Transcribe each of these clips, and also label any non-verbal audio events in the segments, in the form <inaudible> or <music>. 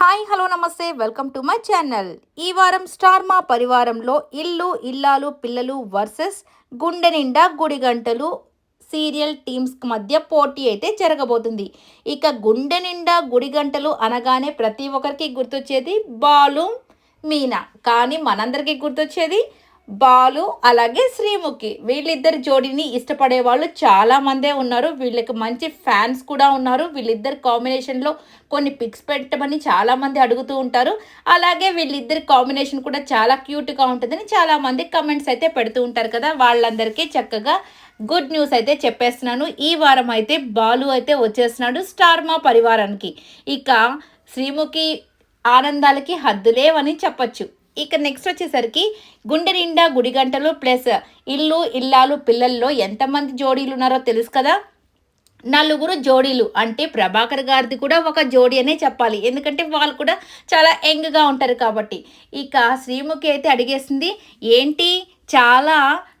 Hi hello నమస్తే. Welcome to my channel. ఈ వారం స్టార్ మా పరివారంలో ఇల్లు ఇల్లాలు పిల్లలు వర్సెస్ గుండె నిండా గుడి గంటలు సీరియల్ టీమ్స్ మధ్య పోటీ అయితే జరగబోతుంది. ఇక గుండె నిండా గుడి గంటలు అనగానే ప్రతి ఒక్కరికి గుర్తొచ్చేది బాలు మీనా. కానీ మనందరికీ గుర్తొచ్చేది బాలు అలాగే శ్రీముఖి. వీళ్ళిద్దరి జోడీని ఇష్టపడే వాళ్ళు చాలా మందే ఉన్నారు. వీళ్ళకి మంచి ఫ్యాన్స్ కూడా ఉన్నారు. వీళ్ళిద్దరి కాంబినేషన్లో కొన్ని పిక్స్ పెట్టమని చాలా మంది అడుగుతూ ఉంటారు. అలాగే వీళ్ళిద్దరి కాంబినేషన్ కూడా చాలా క్యూట్గా ఉంటుందని చాలా మంది కమెంట్స్ అయితే పెడుతూ ఉంటారు కదా. వాళ్ళందరికీ చక్కగా గుడ్ న్యూస్ అయితే చెప్పేస్తున్నాను. ఈ వారం అయితే బాలు అయితే వచ్చేస్తున్నాడు స్టార్ మా పరివారానికి. ఇక శ్రీముఖి ఆనందాలకి హద్దులేవని చెప్పచ్చు. ఇక నెక్స్ట్ వచ్చేసరికి గుండె నిండా గుడి గంటలు ప్లస్ ఇల్లు ఇల్లాలు పిల్లల్లో ఎంతమంది జోడీలు ఉన్నారో తెలుసు కదా? నలుగురు జోడీలు అంటే ప్రభాకర్ గారిది కూడా ఒక జోడీ అనే చెప్పాలి. ఎందుకంటే వాళ్ళు కూడా చాలా యంగ్గా ఉంటారు కాబట్టి. ఇక శ్రీముఖి అయితే అడిగేసింది ఏంటి? చాలా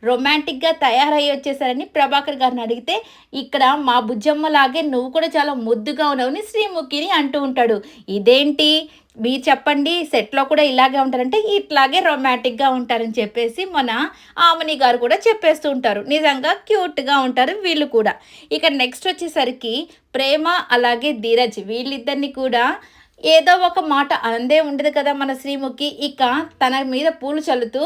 రొమాంటిక్గా తయారయ్యి వచ్చేసారని ప్రభాకర్ గారిని అడిగితే ఇక్కడ మా బుజ్జమ్మలాగే నువ్వు కూడా చాలా ముద్దుగా ఉన్నావని శ్రీముఖిని అంటూ ఉంటాడు. ఇదేంటి? మీరు చెప్పండి సెట్లో కూడా ఇలాగే ఉంటారంటే ఇట్లాగే రొమాంటిక్గా ఉంటారని చెప్పేసి మన ఆమని గారు కూడా చెప్పేస్తూ ఉంటారు. నిజంగా క్యూట్గా ఉంటారు వీళ్ళు కూడా. ఇక నెక్స్ట్ వచ్చేసరికి ప్రేమ అలాగే ధీరజ్ వీళ్ళిద్దరిని కూడా ఏదో ఒక మాట అందే ఉండదు కదా మన శ్రీముఖి. ఇక తన మీద పూలు చల్లుతూ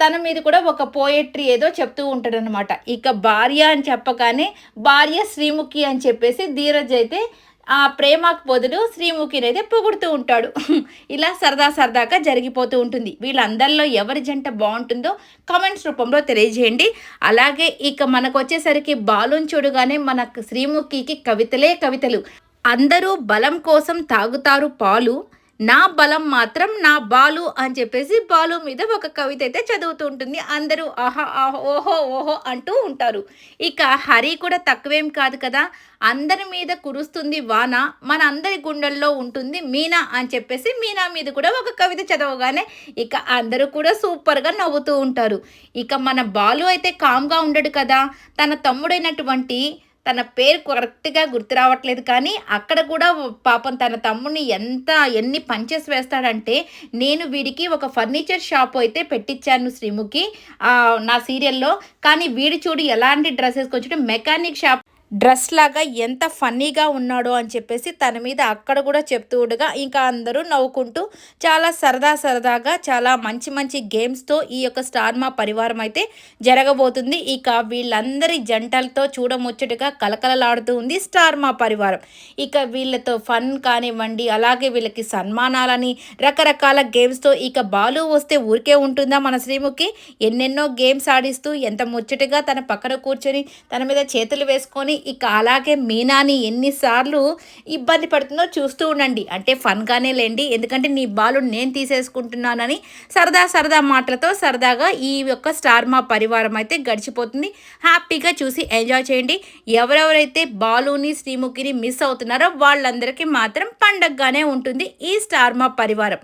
తన మీద కూడా ఒక పోయట్రీ ఏదో చెప్తూ ఉంటాడనమాట ఇక భార్య అని చెప్పగానే భార్య శ్రీముఖి అని చెప్పేసి ధీరజ్ అయితే ఆ ప్రేమకు బదులు శ్రీముఖిని అయితే పొగుడుతూ ఉంటాడు. <laughs> ఇలా సరదా సరదాగా జరిగిపోతూ ఉంటుంది. వీళ్ళందరిలో ఎవరి జంట బాగుంటుందో కమెంట్స్ రూపంలో తెలియజేయండి. అలాగే ఇక మనకు వచ్చేసరికి బాలుని చూడగానే మనకు శ్రీముఖికి కవితలే కవితలు. అందరూ బలం కోసం తాగుతారు పాలు. నా బలం మాత్రం నా బాలు అని చెప్పేసి బాలు మీద ఒక కవిత అయితే చదువుతూ ఉంటుంది. అందరూ ఆహా ఆహో ఓహో ఓహో అంటూ ఉంటారు. ఇక హరి కూడా తక్కువేం కాదు కదా. అందరి మీద కురుస్తుంది వాన మన అందరి గుండెల్లో ఉంటుంది మీనా అని చెప్పేసి మీనా మీద కూడా ఒక కవిత చదవగానే ఇక అందరూ కూడా సూపర్గా నవ్వుతూ ఉంటారు. ఇక మన బాలు అయితే కామ్గా ఉండడు కదా. తన తమ్ముడైనటువంటి తన పేరు కరెక్ట్గా గుర్తు రావట్లేదు కానీ అక్కడ కూడా పాపం తన తమ్ముడిని ఎంత ఎన్ని పంచెస్ వేస్తాడంటే నేను వీడికి ఒక ఫర్నిచర్ షాప్ అయితే పెట్టించాను శ్రీముఖి నా సీరియల్లో కానీ వీడి చూడు ఎలాంటి డ్రెస్ కొంచెం మెకానిక్ షాప్ డ్రెస్ లాగా ఎంత ఫన్నీగా ఉన్నాడో అని చెప్పేసి తన మీద అక్కడ కూడా చెప్తూ ఉండగా ఇంకా అందరూ నవ్వుకుంటూ చాలా సరదా సరదాగా చాలా మంచి మంచి గేమ్స్తో ఈ యొక్క స్టార్ మా పరివారం అయితే జరగబోతుంది. ఇక వీళ్ళందరి జంటలతో చూడముచ్చటగా కలకలలాడుతూ ఉంది స్టార్ మా పరివారం. ఇక వీళ్ళతో ఫన్ కానివ్వండి అలాగే వీళ్ళకి సన్మానాలని రకరకాల గేమ్స్తో ఇక బాలు వస్తే ఊరికే ఉంటుందా మన శ్రీముఖి? ఎన్నెన్నో గేమ్స్ ఆడిస్తూ ఎంత ముచ్చటగా తన పక్కన కూర్చొని తన మీద చేతులు వేసుకొని ఇక అలాగే మీనాని ఎన్నిసార్లు ఇబ్బంది పడుతుందో చూస్తూ ఉండండి. అంటే ఫన్గానే లేండి. ఎందుకంటే నీ బాలు నేను తీసేసుకుంటున్నానని సరదా సరదా మాటలతో సరదాగా ఈ యొక్క స్టార్ మా పరివారం అయితే గడిచిపోతుంది. హ్యాపీగా చూసి ఎంజాయ్ చేయండి. ఎవరెవరైతే బాలుని శ్రీముఖిని మిస్ అవుతున్నారో వాళ్ళందరికీ మాత్రం పండగగానే ఉంటుంది ఈ స్టార్ మా పరివారం.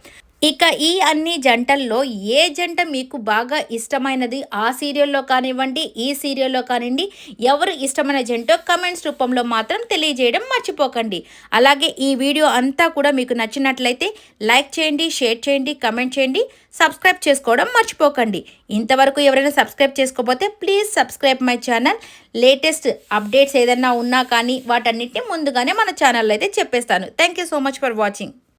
ఇక ఈ అన్ని జంటల్లో ఏ జంట మీకు బాగా ఇష్టమైనది? ఆ సీరియల్లో కానివ్వండి ఈ సీరియల్లో కానివ్వండి ఎవరు ఇష్టమైన జంటో కమెంట్స్ రూపంలో మాత్రం తెలియజేయడం మర్చిపోకండి. అలాగే ఈ వీడియో అంతా కూడా మీకు నచ్చినట్లయితే లైక్ చేయండి షేర్ చేయండి కమెంట్ చేయండి సబ్స్క్రైబ్ చేసుకోవడం మర్చిపోకండి. ఇంతవరకు ఎవరైనా సబ్స్క్రైబ్ చేసుకోకపోతే please subscribe my channel. Latest updates ఏదైనా ఉన్నా కానీ వాటన్నిటిని ముందుగానే మన ఛానల్లో అయితే చెప్పేస్తాను. Thank you so much for watching.